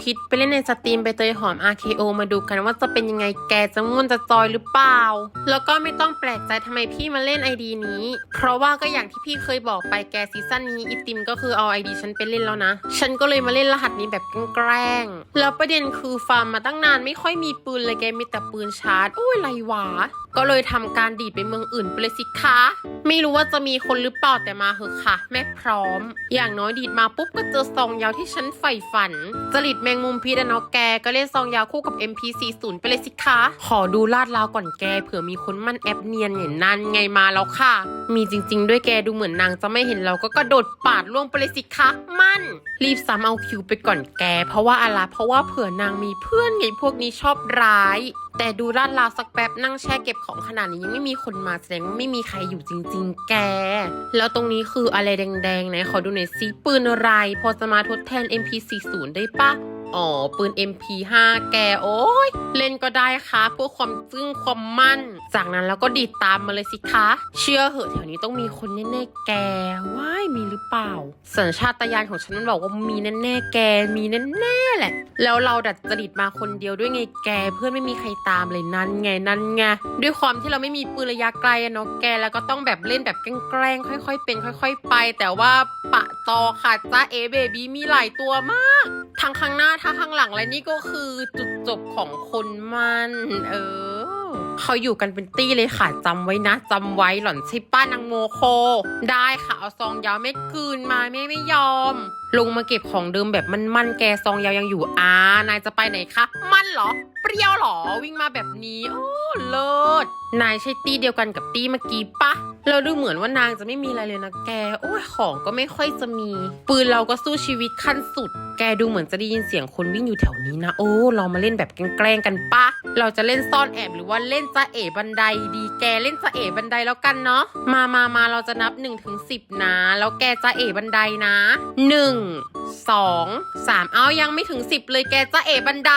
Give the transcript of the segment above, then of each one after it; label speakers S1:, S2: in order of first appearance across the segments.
S1: พิษไปเล่นในสตรีมใบเตยหอม RKO มาดูกันว่าจะเป็นยังไงแกจะม่วนจะจอยหรือเปล่า แล้วก็ไม่ต้องแปลกใจทำไมพี่มาเล่น ID นี้ เพราะว่าก็อย่างที่พี่เคยบอกไปแกซีซั่นนี้อีติมก็คือเอา ID ฉันไปเล่นแล้วนะ ฉันก็เลยมาเล่นรหัสนี้แบบแกล้ง แล้วประเด็นคือฟาร์มมาตั้งนานไม่ค่อยมีปืนเลยแกมีแต่ปืนชาร์จโอ้ยไรวะก็เลยทำการดีดไปเมืองอื่นไปเลยสิคะ ไม่รู้ว่าจะมีคนหรือเปล่าแต่มาเหอะค่ะ แม่พร้อม อย่างน้อยดีดมาปุ๊บก็เจอซองยาวที่ฉันใฝ่ฝัน จริตแมงมุมพีดนาะแกก็เล่นซองยาวคู่กับ MP40 ไปเลยสิคะ ขอดูลาดราวก่อนแกเผื่อมีคนมั่นแอปเนียนอย่างนั้นไงมาแล้วค่ะ มีจริง ๆ ด้วยแกดูเหมือนนางจะไม่เห็นเราก็กระโดดปาดล่วงไปเลยสิคะ มั่น รีบซ้ำเอาคิวไปก่อนแก เพราะว่าอะไรเพราะว่าเผื่อนางมีเพื่อนไงพวกนี้ชอบร้าย แต่ดูลาดราวสักแป๊บนั่งแช่เก็บของขนาดนี้ยังไม่มีคนมาแสดงว่าไม่มีใครอยู่จริง ๆ แก แล้วตรงนี้คืออะไรแดงๆนะขอดูหน่อยซิปืนอะไร พอจะมาทดแทน MP40 ได้ปะ อ๋อ ปืน MP5 แกโอ้ยเล่นก็ได้ค่ะเพื่อความจึ้งความมั่น จากนั้นแล้วก็ดีดตามมาเลยสิคะ เชื่อเหอะแถวนี้ต้องมีคนแน่ๆแกว้ายมีหรือเปล่า สัญชาตญาณของฉันมันบอกว่ามีแน่ๆแกมีแน่ๆแหละ แล้วเราดัดจริตมาคนเดียวด้วยไงแก เพื่อนไม่มีใครตามเลยนั่นไงนั่นไงด้วยความที่เราไม่มีปืนระยะไกลอะเนาะแกแล้วก็ต้องแบบเล่นแบบแกล้งๆค่อย ๆ เป็น ค่อย ๆ ไป แต่ว่าปะต่อค่ะจ้าเอเบบีมีหลายตัวมาก ทั้งข้างหน้าทั้งข้างหลังและนี่ก็คือจุดจบของคนมัน เออเขาอยู่กันเป็นตี้เลยค่ะจำไว้นะจำไว้หล่อนใช่ป้านางโมโค ได้ค่ะ เอาซองยาวไม่คืนมาไม่ไม่ยอม ลงมาเก็บของเดิมแบบมันๆแกซองยาวยังอยู่อ่านายจะไปไหนคะมันเหรอ เปรี้ยวเหรอวิ่งมาแบบนี้ โอ้เลิศนายใช่ตี้เดียวกันกับตี้เมื่อกี้ปะ เราดูเหมือนว่านางจะไม่มีอะไรเลยนะแก โอ้ยของก็ไม่ค่อยจะมี ปืนเราก็สู้ชีวิตขั้นสุด แกดูเหมือนจะได้ยินเสียงคนวิ่งอยู่แถวนี้นะ โอ้เรามาเล่นแบบแกล้งกันปะ เราจะเล่นซ่อนแอบหรือว่าเล่นจะเอ๋บันไดดีแกเล่นจะเอ๋บันไดแล้วกันเนาะมามามาเราจะนับ1นถึงสินะแล้วแกจะเอ๋บันไดนะ 1 2 3เอายังไม่ถึง10เลยแกจะเอ๋บันได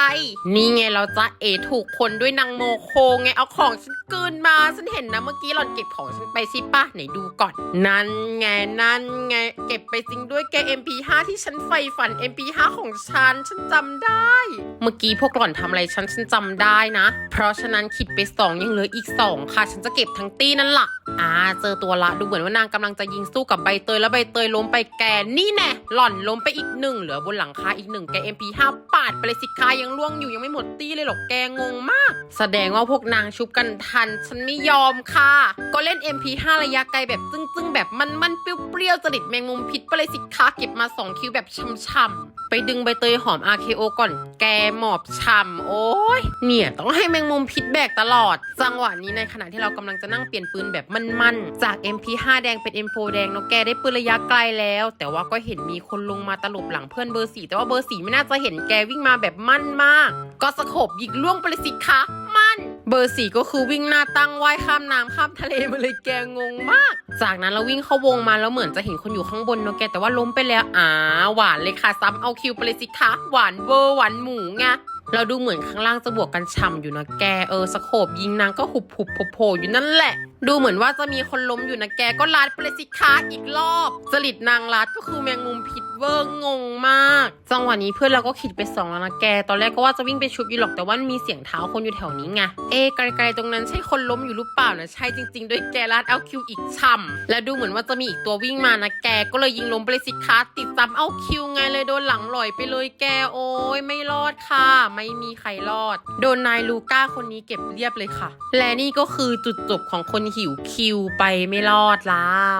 S1: นี่ไงเราจะเอ๋ถูกคนด้วยนางโมโคไงเอาของฉันกลืนมาฉันเห็นนะเมื่อกี้หล่อนเก็บของฉันไปใช่ปะไหนดูก่อน นั่นไงนั่นไงเก็บไปจริงด้วยแก MP5 ที่ฉันใฝ่ฝัน MP5 ของฉันฉันจำได้ เมื่อกี้พวกหล่อนทำอะไรฉันฉันจำได้นะ เพราะฉะนั้นคิดไปสองยังเหลืออีกสองค่ะ ฉันจะเก็บทั้งตี้นั่นละอ่าเจอตัวละดูเหมือนว่านางกำลังจะยิงสู้กับใบเตยแล้วใบเตยล้มไปแกนี่แน่หล่อนล้มไปอีกหนึ่งเหลือบนหลังคาอีกหนึ่งแก MP5 ปาดไปเลยสิคายังล่วงอยู่ยังไม่หมดตี้เลยหรอกแกงงมาก แสดงว่าพวกนางชุบกันทัน ฉันไม่ยอมค่ะ ก็เล่น MP5 ระยะไกลแบบจึ้งๆ แบบมันๆเปรี้ยวๆจริตแมงมุมพิษไปเลยสิคะเก็บมา 2 คิวแบบช่ำๆไปดึงใบเตยหอม RKO ก่อนแกหมอบช่ำโอ้ยเนี่ยต้องให้แมงมุมพิษแบกตลอด จังหวะนี้ในขณะที่เรากำลังจะนั่งเปลี่ยนปืนแบบมันๆจาก MP5 แดงเป็น M4 แดงนาะแกได้ปืนระยะไกลแล้ว แต่ว่าก็เห็นมีคนลงมาตลบหลังเพื่อนเบอร์สี่แต่ว่าเบอร์สี่ไม่น่าจะเห็นแกวิ่งมาแบบมั่นมาก ก็สะขบยิงล่วงไปเลยสิคะมัน เบอร์สี่ก็คือวิ่งหน้าตั้งว่ายข้ามน้ำข้ามทะเลมาเลยแกงงมาก จากนั้นเราวิ่งเข้าวงมาแล้วเหมือนจะเห็นคนอยู่ข้างบนเนาะแกแต่ว่าล้มไปแล้วอ่าหวานเลยค่ะซ้ำเอาคิวไปเลยสิคะหวานเวอร์หวานหมูไงเราดูเหมือนข้างล่างจะบวกกันฉ่ำอยู่นะแกเออสโคบยิงนางก็หุบหุบโผล่อยู่นั่นแหละ ดูเหมือนว่าจะมีคนล้มอยู่นะแกก็ลัดไปเลยสิคะอีกรอบจริตนางลัดก็คือแมงมุมพิษเวอร์งงมาก จังหวะนี้เพื่อนเราก็ขิดไปสองแล้วนะแก ตอนแรกก็ว่าจะวิ่งไปชุบอยู่หรอกแต่ว่ามีเสียงเท้าคนอยู่แถวนี้ไง เอไกลๆตรงนั้นใช่คนล้มอยู่หรือเปล่านะใช่จริง ๆ ด้วยแกลัดเอาคิวอีกช่ำแล้วดูเหมือนว่าจะมีอีกตัววิ่งมานะแกก็เลยยิงล้มไปเลยสิคะติดซ้ำเอาคิวไงเลยโดนหลังลอยไปเลยแกโอ้ยไม่รอดค่ะ ไม่มีใครรอด โดนนายลูก้าคนนี้เก็บเรียบเลยค่ะ และนี่ก็คือจุดจบของคนหิวคิวไปไม่รอดแล้ว